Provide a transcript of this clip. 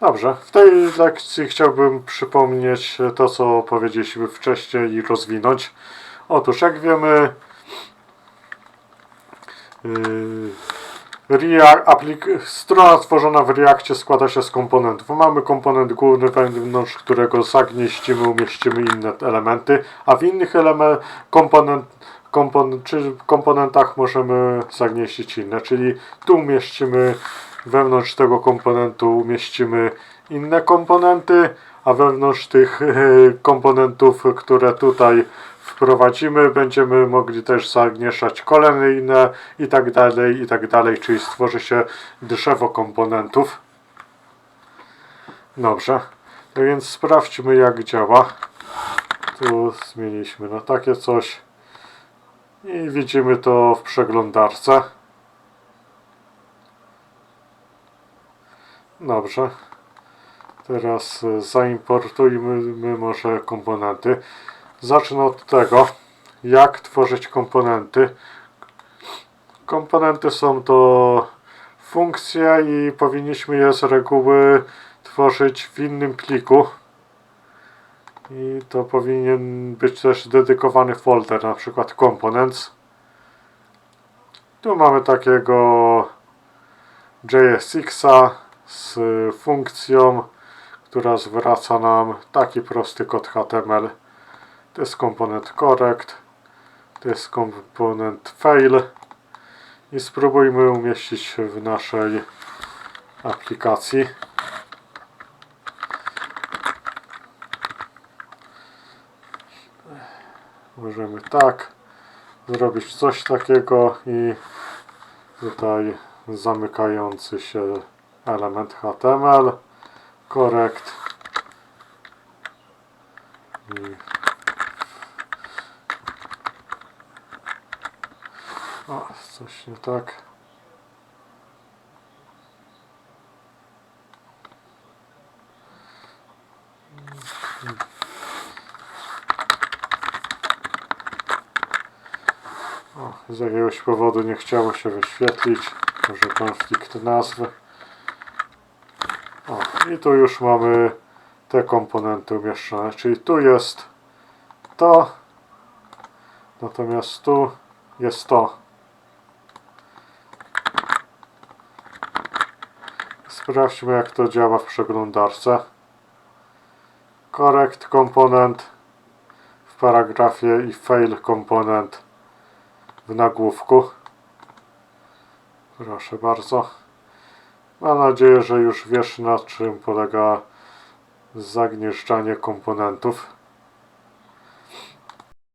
Dobrze, w tej lekcji chciałbym przypomnieć to, co powiedzieliśmy wcześniej i rozwinąć. Otóż, jak wiemy, yy, strona stworzona w Reakcie składa się z komponentów. Mamy komponent główny, wewnątrz którego zagnieścimy, umieścimy inne elementy, a w innych element, komponent, kompon, czy komponentach możemy zagnieścić inne, czyli tu umieścimy wewnątrz tego komponentu umieścimy inne komponenty, a wewnątrz tych e, komponentów, które tutaj wprowadzimy, będziemy mogli też zagnieszać kolejne i tak dalej, i tak dalej, czyli stworzy się drzewo komponentów. Dobrze, no więc sprawdźmy jak działa. Tu zmieniliśmy na takie coś i widzimy to w przeglądarce. Dobrze. Teraz e, zaimportujmy może komponenty. Zacznę od tego, jak tworzyć komponenty. Komponenty są to funkcje i powinniśmy je z reguły tworzyć w innym pliku. I to powinien być też dedykowany folder, na przykład components. Tu mamy takiego JSX-a z funkcją, która zwraca nam taki prosty kod HTML. To jest komponent correct, to jest komponent fail i spróbujmy umieścić w naszej aplikacji. Możemy tak zrobić coś takiego i tutaj zamykający się element HTML, correct i o, coś nie tak. O, z jakiegoś powodu nie chciało się wyświetlić. Może konflikt nazwy. O, i tu już mamy te komponenty umieszczone. Czyli tu jest to, natomiast tu jest to. Sprawdźmy jak to działa w przeglądarce. Correct komponent w paragrafie i fail komponent w nagłówku. Proszę bardzo. Mam nadzieję, że już wiesz na czym polega zagnieżdżanie komponentów.